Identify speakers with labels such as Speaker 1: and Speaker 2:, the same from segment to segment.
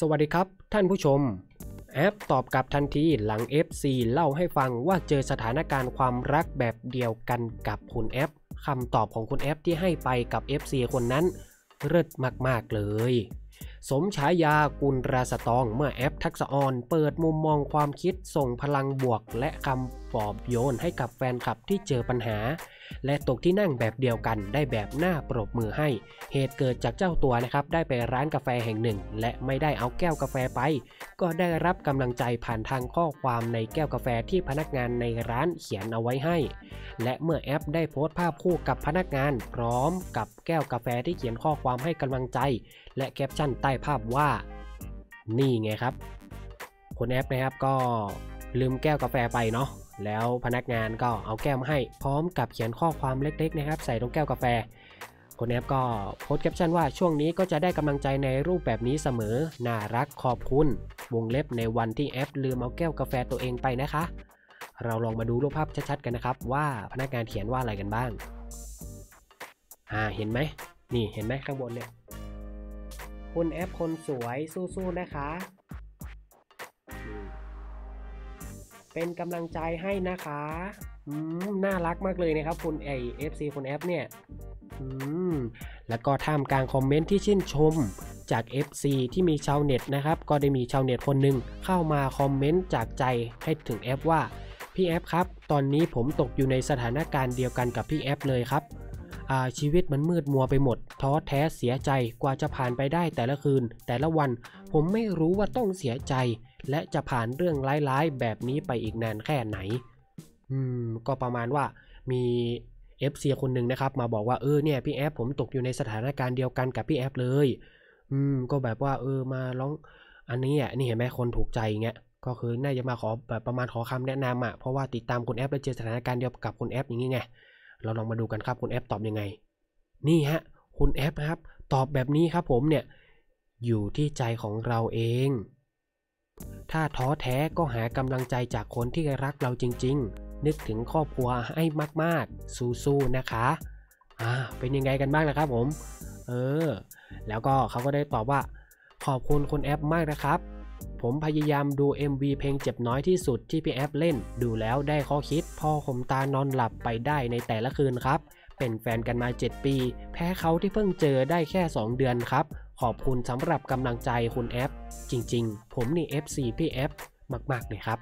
Speaker 1: สวัสดีครับท่านผู้ชม แอปตอบกลับทันทีหลัง FC เล่าให้ฟังว่าเจอสถานการณ์ความรักแบบเดียวกันกับคุณแอปคำตอบของคุณแอปที่ให้ไปกับ FC คนนั้นเลิศมากๆเลย สมฉายากุลราสตองเมื่อแอปทักษออนเปิดมุมมองความคิดส่งพลังบวก และคำปลอบโยนให้กับแฟนคลับที่เจอปัญหา และตกที่นั่งแบบเดียวกันได้แบบหน้าปรบมือให้ เหตุเกิดจากเจ้าตัวนะครับ ได้ไปร้านกาแฟแห่งหนึ่ง และไม่ได้เอาแก้วกาแฟไป ก็ได้รับกำลังใจผ่านทางข้อความในแก้วกาแฟที่พนักงานในร้านเขียนเอาไว้ให้ และเมื่อแอปได้โพสต์ภาพคู่กับพนักงาน พร้อมกับแก้วกาแฟที่เขียนข้อความให้กำลังใจ และแคปชั่นใต้ภาพว่า นี่ไงครับ คนแอปนะครับก็ลืมแก้วกาแฟไปเนาะแล้วพนักงานก็เอาแก้วมาให้พร้อมกับเขียนข้อความเล็กๆนะครับ ใส่ตรงแก้วกาแฟ คนแอปก็โพสต์แคปชั่นว่าช่วงนี้ก็จะได้กำลังใจในรูปแบบนี้เสมอ น่ารักขอบคุณ วงเล็บในวันที่แอปลืมเอาแก้วกาแฟตัวเองไปนะคะ เราลองมาดูรูปภาพชัดๆกันนะครับว่าพนักงานเขียนว่าอะไรกันบ้าง อ่าเห็นไหมนี่เห็นไหมข้างบนเนี่ย คุณแอปคนสวยสู้ๆนะคะ เป็นกำลังใจให้นะคะอืมน่ารักมากเลยนะครับคุณไอเอฟซีคุณแอปเนี่ยอืมแล้วก็ท่ามกลางคอมเมนต์ที่ชื่นชมจาก FC ที่มีชาวเน็ตนะครับ ก็ได้มีชาวเน็ตคนหนึ่งเข้ามาคอมเมนต์จากใจให้ถึงแอปว่าพี่แอปครับ ตอนนี้ผมตกอยู่ในสถานการณ์เดียวกันกับพี่แอปเลยครับ ชีวิตมันมืดมัวไปหมด ท้อแท้เสียใจกว่าจะผ่านไปได้แต่ละคืน แต่ละวันผมไม่รู้ว่าต้องเสียใจ และจะผ่านเรื่องร้ายๆ แบบนี้ไปอีกนานแค่ไหน อืม ก็ประมาณว่ามี FC คนหนึ่งนะครับ มาบอกว่าเออเนี่ยพี่แอปผมตกอยู่ในสถานการณ์เดียวกันกับพี่แอปเลย อืม ก็แบบว่า เออมาร้อง อันนี้อะนี่เห็นไหมคนถูกใจเงี้ยก็คือน่าจะมาขอแบบประมาณขอคำแนะนำอะเพราะว่าติดตามคุณแอปแล้วเจอสถานการณ์เดียวกับคุณแอปอย่างงี้ไง เราลองมาดูกันครับคุณแอปตอบยังไง นี่ฮะคุณแอปครับ ตอบแบบนี้ครับผมเนี่ยอยู่ที่ใจของเราเอง ถ้าท้อแท้ก็หากำลังใจจากคนที่รักเราจริง ๆ นึกถึงครอบครัวให้มากๆ สู้ๆนะคะอ่าเป็นยังไงกันบ้างนะครับผม เออ แล้วก็เขาก็ได้ตอบว่า ขอบคุณคุณแอปมากนะครับ ผมพยายามดู MV เพลงเจ็บน้อยที่สุดที่พี่แอปเล่น ดูแล้วได้ข้อคิดพ่อผมตานอนหลับไปได้ในแต่ละคืนครับ เป็นแฟนกันมา 7 ปี แพ้เขาที่เพิ่งเจอได้แค่ 2 เดือนครับ ขอบคุณสำหรับกำลังใจคุณแอปจริง ๆ ผมนี่ FC พี่แอปมากๆเลยครับ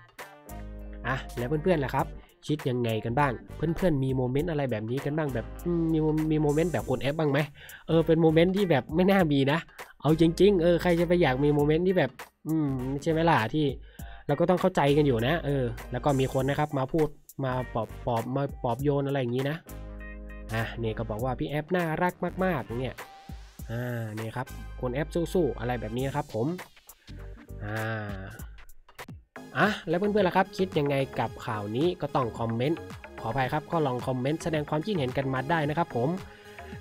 Speaker 1: อะแล้วเพื่อนๆล่ะครับ คิดยังไงกันบ้าง เพื่อนๆมีโมเมนต์อะไรแบบนี้กันบ้างแบบมีมีโมเมนต์แบบคุณแอปบ้างไหมเออเป็นโมเมนต์ที่แบบไม่น่ามีนะ เอาจริง ๆ เออใครจะไปอยากมีโมเมนต์ที่แบบ อืมใช่ไหมล่ะที่เราก็ต้องเข้าใจกันอยู่นะ เออ แล้วก็มีคนนะครับมาพูดมาปอบปอบมาปอบโยนอะไรอย่างนี้นะอะเนี่ยก็บอกว่าพี่แอปน่ารักมากๆเนี่ยอ่าเนี่ยครับคุณแอปสู้ๆอะไรแบบนี้ครับผมอ่าอะแล้วเพื่อนๆล่ะครับ คิดยังไงกับข่าวนี้ก็ต้องคอมเมนต์ขออภัยครับก็ลองคอมเมนต์แสดงความคิดเห็นกันมาได้นะครับผม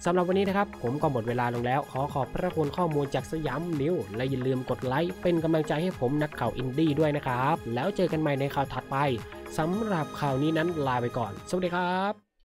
Speaker 1: สำหรับวันนี้นะครับ ผมก็หมดเวลาลงแล้ว ขอขอบพระคุณข้อมูลจากสยามนิวและอย่าลืมกดไลค์เป็นกำลังใจให้ผมนักข่าวอินดี้ด้วยนะครับ แล้วเจอกันใหม่ในข่าวถัดไปสำหรับข่าวนี้นั้นลาไปก่อน สวัสดีครับ